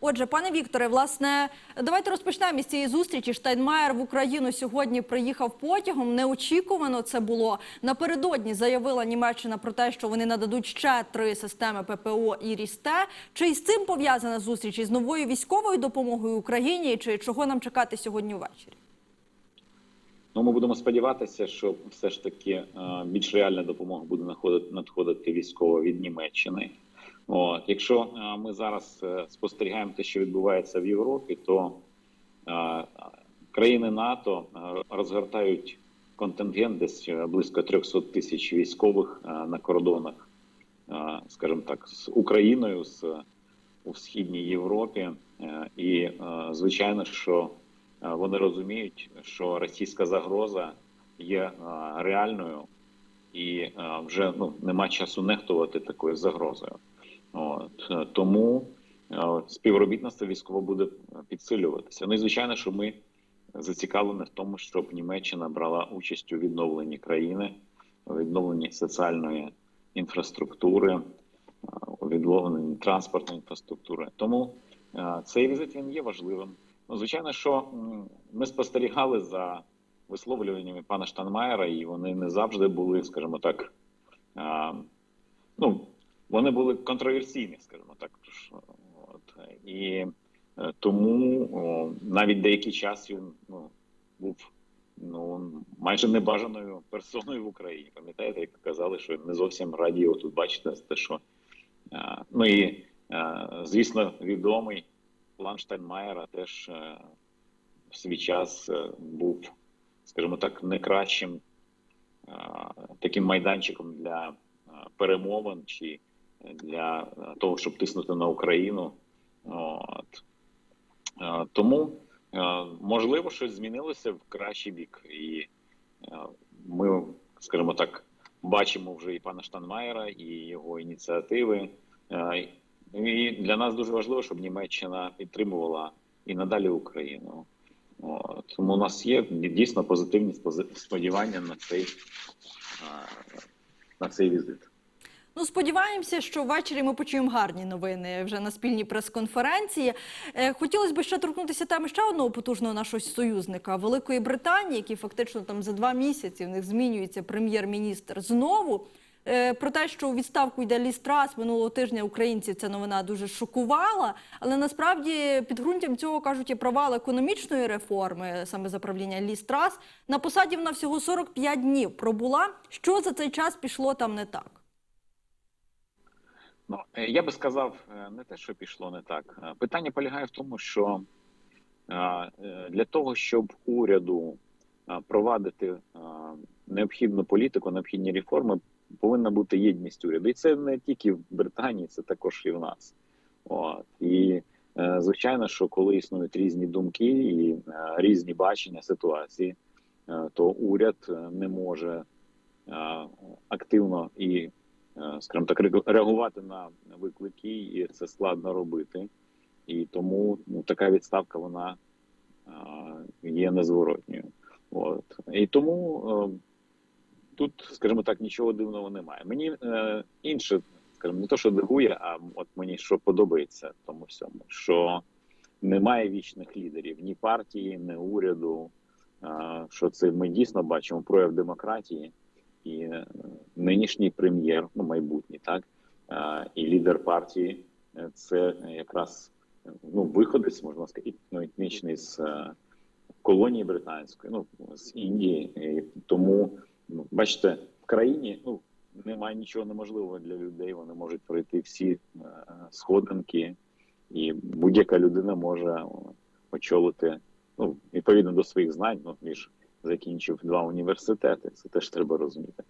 Отже, пане Вікторе, власне, давайте розпочнемо із цієї зустрічі. Штайнмаєр в Україну сьогодні приїхав потягом. Неочікувано це було. Напередодні заявила Німеччина про те, що вони нададуть ще три системи ППО і Рісте. Чи із цим пов'язана зустріч із новою військовою допомогою Україні? Чи чого нам чекати сьогодні ввечері? Ну, ми будемо сподіватися, що все ж таки е, більш реальна допомога буде надходити, військово від Німеччини. От якщо е, ми зараз е, спостерігаємо те, що відбувається в Європі, то е, країни НАТО розгортають контингент десь близько 300 тисяч військових на кордонах, скажімо так, з Україною з у східній Європі, і звичайно, що вони розуміють, що російська загроза є реальною, і вже ну нема часу нехтувати такою загрозою. От е, тому е, співробітництво військово буде підсилюватися. Ну і звичайно, що ми зацікавлені в тому, щоб Німеччина брала участь у відновленні країни, у відновленні соціальної інфраструктури, е, у відновленні транспортної інфраструктури. Тому е, цей візит він є важливим. Ну, звичайно, що ми спостерігали за висловлюваннями пана Штанмаєра, і вони не завжди були, скажімо так, е, ну вони були контроверсійні, скажімо так. От, і е, тому о, навіть деякий час він ну, був ну, майже небажаною персоною в Україні. Пам'ятаєте, як казали, що не зовсім раді його тут бачити, те, що е, ну і е, звісно, відомий план Штайнмаєра теж е, в свій час е, був, скажімо так, не кращим е, таким майданчиком для е, перемовин чи для того, щоб тиснути на Україну. От. Е, Тому е, можливо щось змінилося в кращий бік, і е, ми, скажімо так, бачимо вже і пана Штанмаєра, і його ініціативи. І для нас дуже важливо, щоб Німеччина підтримувала і надалі Україну. От. Тому у нас є дійсно позитивні сподівання на цей, на цей візит. Ну, сподіваємося, що ввечері ми почуємо гарні новини вже на спільній прес-конференції. Е, Хотілося б ще торкнутися теми ще одного потужного нашого союзника Великої Британії, який фактично там за два місяці в них змінюється прем'єр-міністр знову. Е, Про те, що у відставку йде Лі Страс минулого тижня українців ця новина дуже шокувала. Але насправді підґрунтям цього кажуть і провал економічної реформи, саме за правління Лі Страс. На посаді вона всього 45 днів пробула. Що за цей час пішло там не так? Ну, е, я би сказав, е, не те, що пішло не так. Е, Питання полягає в тому, що для того, щоб уряду провадити необхідну політику, необхідні реформи, повинна бути єдність уряду. І це не тільки в Британії, це також і в нас. От. І звичайно, що коли існують різні думки і різні бачення ситуації, то уряд не може активно і скажімо так, реагувати на виклики, і це складно робити. І тому ну, така відставка вона е, є незворотньою. От і тому е, тут, скажімо так, нічого дивного немає. Мені е, інше, скажімо, не то, що дивує, а от мені що подобається тому всьому, що немає вічних лідерів ні партії, ні уряду. Е, що це ми дійсно бачимо прояв демократії і нинішній прем'єр, ну майбутній, так і лідер партії е, це якраз ну виходець, можна сказати, ну, етнічний з е, колонії британської, ну з Індії. І тому ну, бачите, в країні ну немає нічого неможливого для людей. Вони можуть пройти всі е, сходинки, і будь-яка людина може очолити ну відповідно до своїх знань. Ну він ж закінчив два університети. Це теж треба розуміти.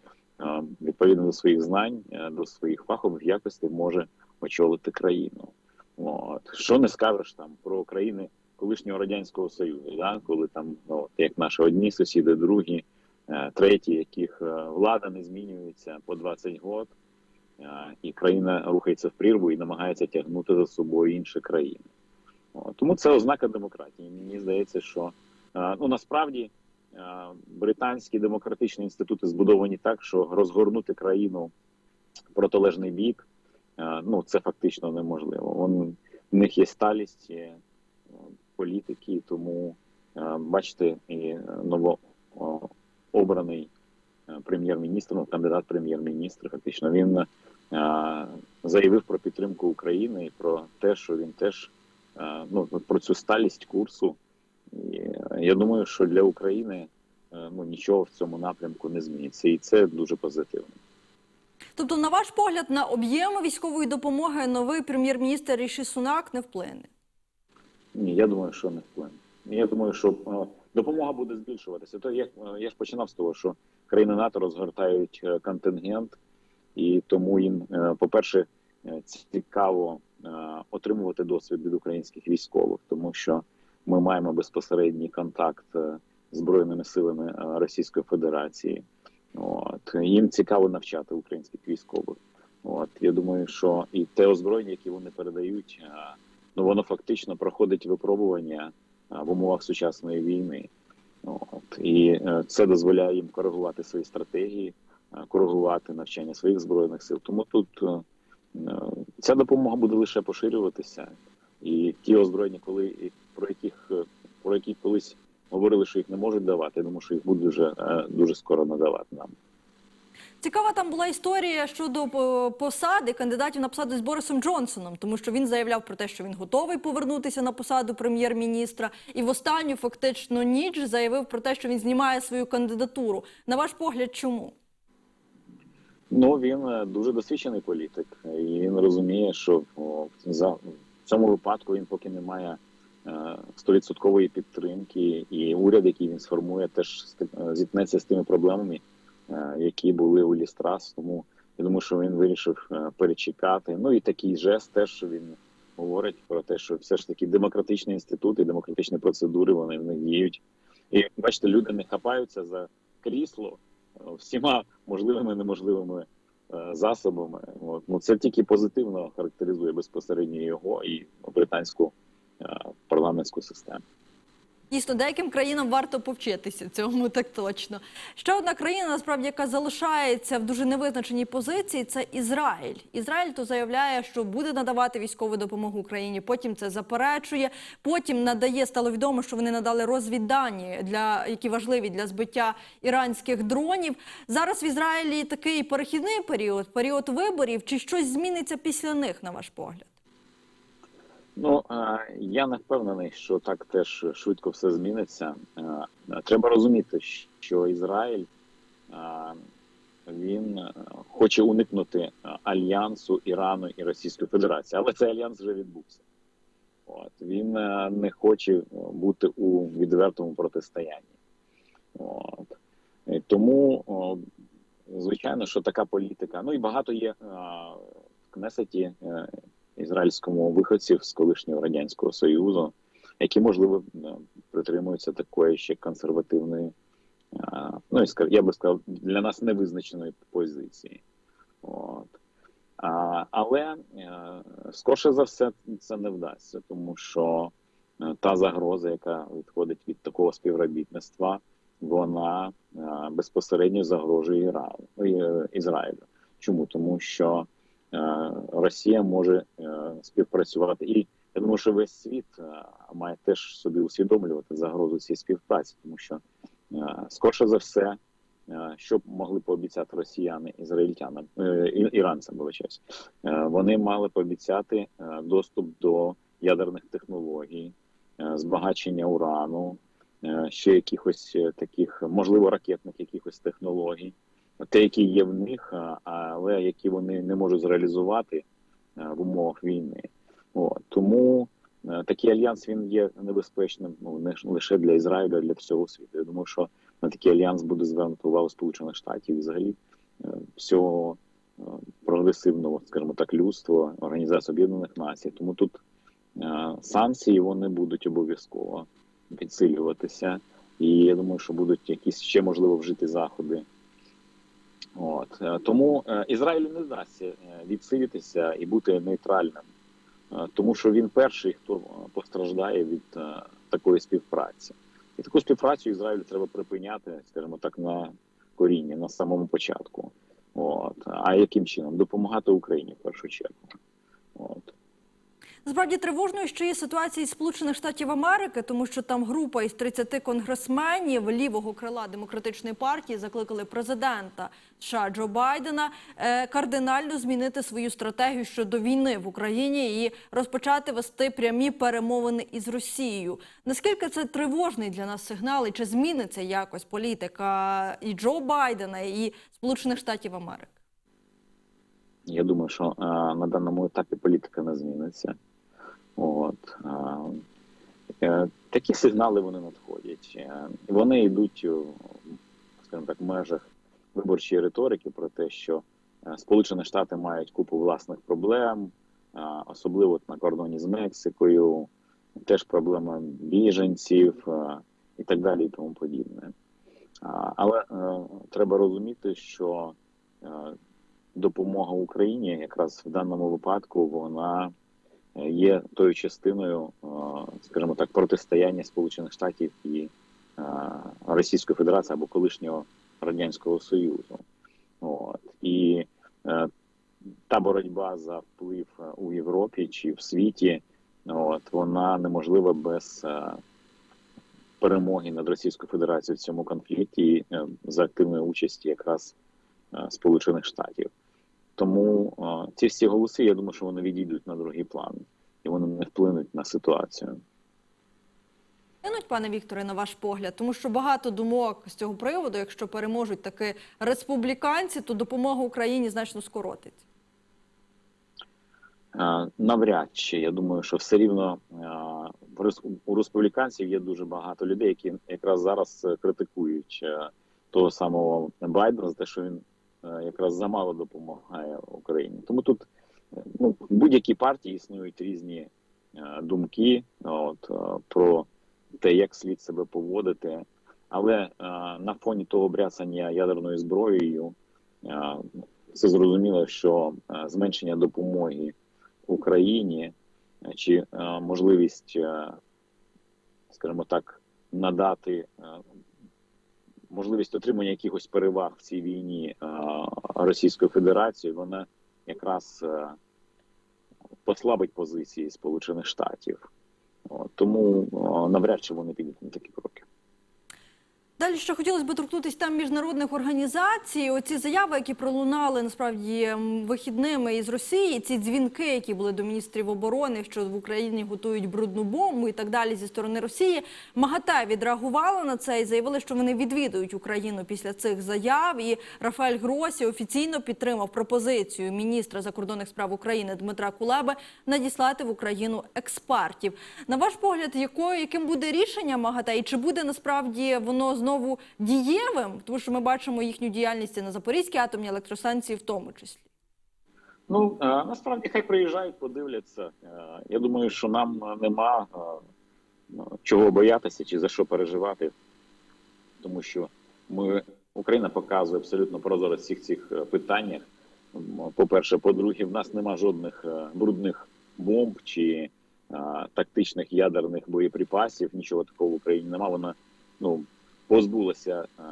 Відповідно до своїх знань, е, до своїх фахових якостей може очолити країну. От що не скажеш там про країни колишнього радянського союзу, да? коли там ну, от, як наші одні сусіди, другі, е, треті, яких е, влада не змінюється по 20 років, і країна рухається в прірву і намагається тягнути за собою інші країни. Тому це ознака демократії. Мені здається, що ну насправді британські демократичні інститути збудовані так, що розгорнути країну протилежний бік, е, ну це фактично неможливо. Вон, в них є сталість е, політики, тому е, бачите, і новообраний е, прем'єр-міністр, ну, кандидат прем'єр-міністр, фактично він е, заявив про підтримку України і про те, що він теж е, ну про цю сталість курсу. Я думаю, що для України е, ну нічого в цьому напрямку не зміниться, і це дуже позитивно. Тобто, на ваш погляд, на об'єм військової допомоги новий прем'єр-міністр Ріші Сунак не вплине. Ні, я думаю, що не вплине. Я думаю, що е, допомога буде збільшуватися. То я, е, я ж починав з того, що країни НАТО розгортають контингент, і тому їм, по-перше, цікаво отримувати досвід від українських військових, тому що ми маємо безпосередній контакт е, з збройними силами е, Російської Федерації. От їм цікаво навчати українських військових. От я думаю, що і те озброєння, яке вони передають, е, ну воно фактично проходить випробування в умовах сучасної війни. От і е, це дозволяє їм коригувати свої стратегії, е, коригувати навчання своїх збройних сил. Тому тут е, е, ця допомога буде лише поширюватися, ті озброєння, коли про яких е, про які колись говорили, що їх не можуть давати. Я думаю, що їх будуть вже е, дуже скоро надавати нам. Цікава там була історія щодо е, посади кандидатів на посаду з Борисом Джонсоном, тому що він заявляв про те, що він готовий повернутися на посаду прем'єр-міністра, і в останню фактично ніч заявив про те, що він знімає свою кандидатуру. На ваш погляд, чому? Ну він дуже досвідчений політик, і він розуміє, що за цьому випадку він поки не має е, стовідсоткової підтримки, і уряд, який він сформує, теж е, зіткнеться з тими проблемами, е, які були у Лістрас. Тому я думаю, що він вирішив перечекати. Ну і такий жест теж він говорить про те, що все ж таки демократичні інститути, демократичні процедури вони в них діють. І бачите, люди не хапаються за крісло всіма можливими неможливими засобами. От. Ну, це тільки позитивно характеризує безпосередньо його і британську е, парламентську систему. Дійсно, деяким країнам варто повчитися цьому так точно. Ще одна країна, насправді, яка залишається в дуже невизначеній позиції, це Ізраїль. Ізраїль то заявляє, що буде надавати військову допомогу Україні. Потім це заперечує. Потім надає стало відомо, що вони надали розвіддані для які важливі для збиття іранських дронів. Зараз в Ізраїлі такий перехідний період, період виборів. Чи щось зміниться після них, на ваш погляд? Ну я не впевнений, що так теж швидко все зміниться. Треба розуміти, що Ізраїль він хоче уникнути альянсу Ірану і Російської Федерації, але цей альянс вже відбувся. От він не хоче бути у відвертому протистоянні. От тому, звичайно, що така політика. Ну і багато є в Кнесеті е, ізраїльському виходців з колишнього радянського союзу, які можливо е, притримуються такої ще консервативної, е, ну і я би сказав, для нас невизначеної позиції. От. А, але е, скорше за все це не вдасться, тому що та загроза, яка відходить від такого співробітництва, вона безпосередньо загрожує Ізраїлю. Чому? Тому що Росія може співпрацювати, і я думаю, що весь світ е, має теж собі усвідомлювати загрозу цієї співпраці, тому що е, скорше за все, е, що могли пообіцяти росіяни ізраїльтянам, іранцям, вибачаюсь, вони мали пообіцяти доступ до ядерних технологій, збагачення урану, ще якихось таких, можливо, ракетних якихось технологій, те, які є в них, але які вони не можуть зреалізувати в умовах війни. От. Тому е, такий альянс він є небезпечним ну, не лише для Ізраїля, а для всього світу. Я думаю, що на такий альянс буде звернуто увагу Сполучених Штатів і взагалі е, всього е, прогресивного, скажімо так, людства, Організації Об'єднаних Націй. Тому тут е, санкції вони будуть обов'язково підсилюватися. І я думаю, що будуть якісь ще можливо вжити заходи. От е, тому е, Ізраїлю не вдасться відсидітися відсилитися і бути нейтральним, е, тому що він перший, хто е, постраждає від е, такої співпраці, і таку співпрацю Ізраїлю треба припиняти, скажімо так, на корінні, на самому початку. От а яким чином допомагати Україні в першу чергу? От Насправді тривожною ще є ситуація із Сполучених Штатів Америки, тому що там група із 30 конгресменів лівого крила демократичної партії закликали президента США Джо Байдена е, кардинально змінити свою стратегію щодо війни в Україні і розпочати вести прямі перемовини із Росією. Наскільки це тривожний для нас сигнал, і чи зміниться якось політика і Джо Байдена, і Сполучених Штатів Америки? Я думаю, що е, на даному етапі політика не зміниться. От е, е, такі сигнали вони надходять. Е, вони йдуть, скажімо так, в межах виборчої риторики про те, що е, Сполучені Штати мають купу власних проблем, е, особливо на кордоні з Мексикою, теж проблема біженців е, і так далі, і тому подібне. Але е, треба розуміти, що е, допомога Україні якраз в даному випадку вона е, є тою частиною, е, скажімо так, протистояння Сполучених Штатів і е, Російської Федерації або колишнього Радянського Союзу. От. І е, та боротьба за вплив у Європі чи в світі, от, вона неможлива без перемоги над Російською Федерацією в цьому конфлікті за активної участі якраз Сполучених Штатів. Тому ці всі голоси, я думаю, що вони відійдуть на другий план і вони не вплинуть на ситуацію. Вплинуть, пане Вікторе, на ваш погляд, тому що багато думок з цього приводу, якщо переможуть таки республіканці, то допомога Україні значно скоротиться. Е, Навряд чи я думаю, що все рівно у республіканців є дуже багато людей, які якраз зараз критикують е, того самого Байдена за те, що він якраз замало допомагає Україні. Тому тут е, ну, будь-якій партії існують різні е, думки от, е, про те, як слід себе поводити. Але е, на фоні того бряцання ядерною зброєю е, це зрозуміло, що е, зменшення допомоги Україні е, чи е, можливість, е, скажімо так, надати е, можливість отримання якихось переваг в цій війні Російської Федерації, вона якраз е, послабить позиції Сполучених Штатів. Тому е, навряд чи вони підуть на такі. Далі ще хотілося б торкнутися там міжнародних організацій. Оці заяви, які пролунали насправді вихідними із Росії, ці дзвінки, які були до міністрів оборони, що в Україні готують брудну бомбу і так далі зі сторони Росії. МАГАТЕ відреагувала на це і заявили, що вони відвідують Україну після цих заяв. І Рафаель Гросі офіційно підтримав пропозицію міністра закордонних справ України Дмитра Кулеби надіслати в Україну експертів. На ваш погляд, якою яким буде рішення МАГАТЕ, і чи буде насправді воно знову дієвим? Тому що ми бачимо їхню діяльність на Запорізькій атомній електростанції, в тому числі. Ну е, насправді хай приїжджають, подивляться. Е, Я думаю, що нам е, нема ну, чого боятися чи за що переживати, тому що ми Україна показує абсолютно прозоро всіх цих питаннях. По-перше, по-друге, в нас нема жодних брудних бомб чи тактичних ядерних боєприпасів. Нічого такого в Україні нема. Вона ну позбулася е,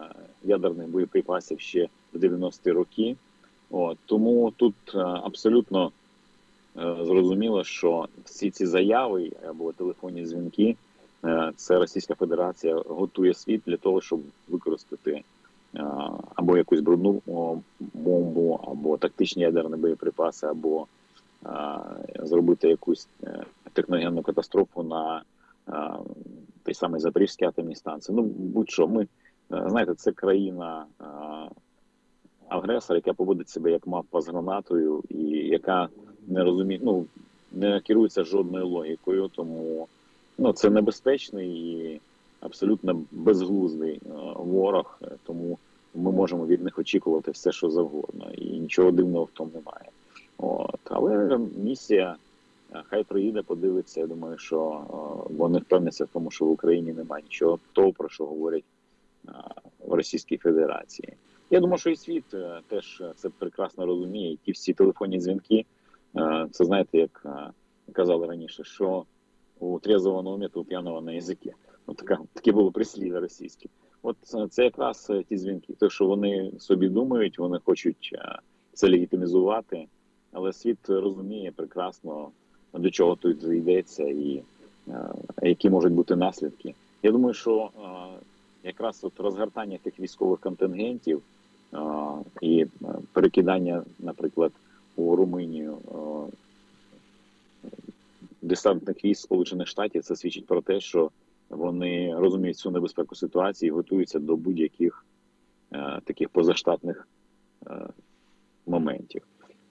ядерних боєприпасів ще в 90-ті роки. От, тому тут е, абсолютно е, зрозуміло, що всі ці заяви або телефонні дзвінки, це Російська Федерація готує світ для того, щоб використати або якусь брудну бомбу, або тактичні ядерні боєприпаси, або зробити якусь техногенну катастрофу на той самий Запорізькій атомній станції. Ну будь-що, ми е, знаєте, це країна. е, агресор, яка поводить себе як мавпа з гранатою, і яка не розуміє, ну не керується жодною логікою, тому ну це небезпечний і абсолютно безглуздий е, ворог. Тому ми можемо від них очікувати все, що завгодно, і нічого дивного в тому немає. От але місія. Хай приїде, подивиться. Я думаю, що е, вони впевняться в тому, що в Україні немає нічого того, про що говорять е, в Російській Федерації. Я думаю, що і світ е, теж це прекрасно розуміє. І ті всі телефонні дзвінки, це знаєте, як казали раніше, що у трезвого на умі, то у п'яного на язикі. Ну, така, таке було прислів'я російське. От це якраз ті дзвінки. Те, що вони собі думають, вони хочуть це легітимізувати, але світ розуміє прекрасно до чого тут йдеться, і е, які можуть бути наслідки. Я думаю, що е, якраз от розгортання тих військових контингентів е, і перекидання, наприклад, у Румунію десантних військ Сполучених Штатів, це свідчить про те, що вони розуміють цю небезпеку ситуації і готуються до будь-яких таких позаштатних моментів.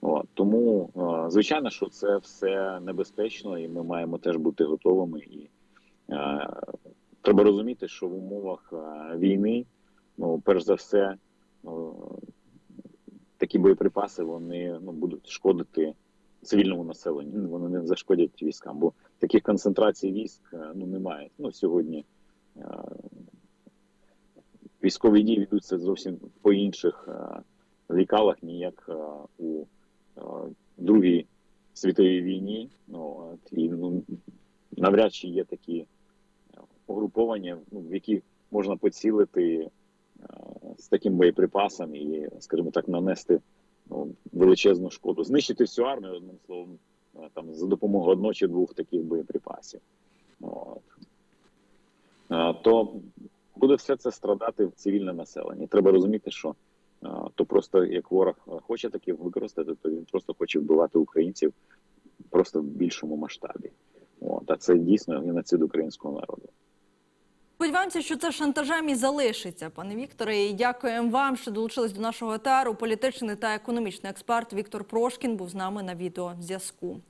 От. Тому, е, звичайно, що це все небезпечно, і ми маємо теж бути готовими. І е, треба розуміти, що в умовах е, війни, ну, перш за все, ну, такі боєприпаси вони ну, будуть шкодити цивільному населенню. Ну, Вони не зашкодять військам, бо таких концентрацій військ ну, немає. Ну, сьогодні е, військові дії ведуться зовсім по інших лікалах, ніяк у Другій світовій війні. Ну, от, і ну, навряд чи є такі е, угруповання, ну, в які можна поцілити е, з таким боєприпасом і, скажімо так, нанести ну, величезну шкоду. Знищити всю армію, одним словом, е, там, за допомогою одного чи двох таких боєприпасів. От. Е, То буде все це страдати в цивільне населення. Треба розуміти, що то просто як ворог хоче таки використати, то він просто хоче вбивати українців просто в більшому масштабі. От, а це дійсно геноцид українського народу. Сподіваємося, що це шантажем і залишиться, пане Вікторе. І дякуємо вам, що долучились до нашого етеру. Політичний та економічний експерт Віктор Прошкін був з нами на відеозв'язку.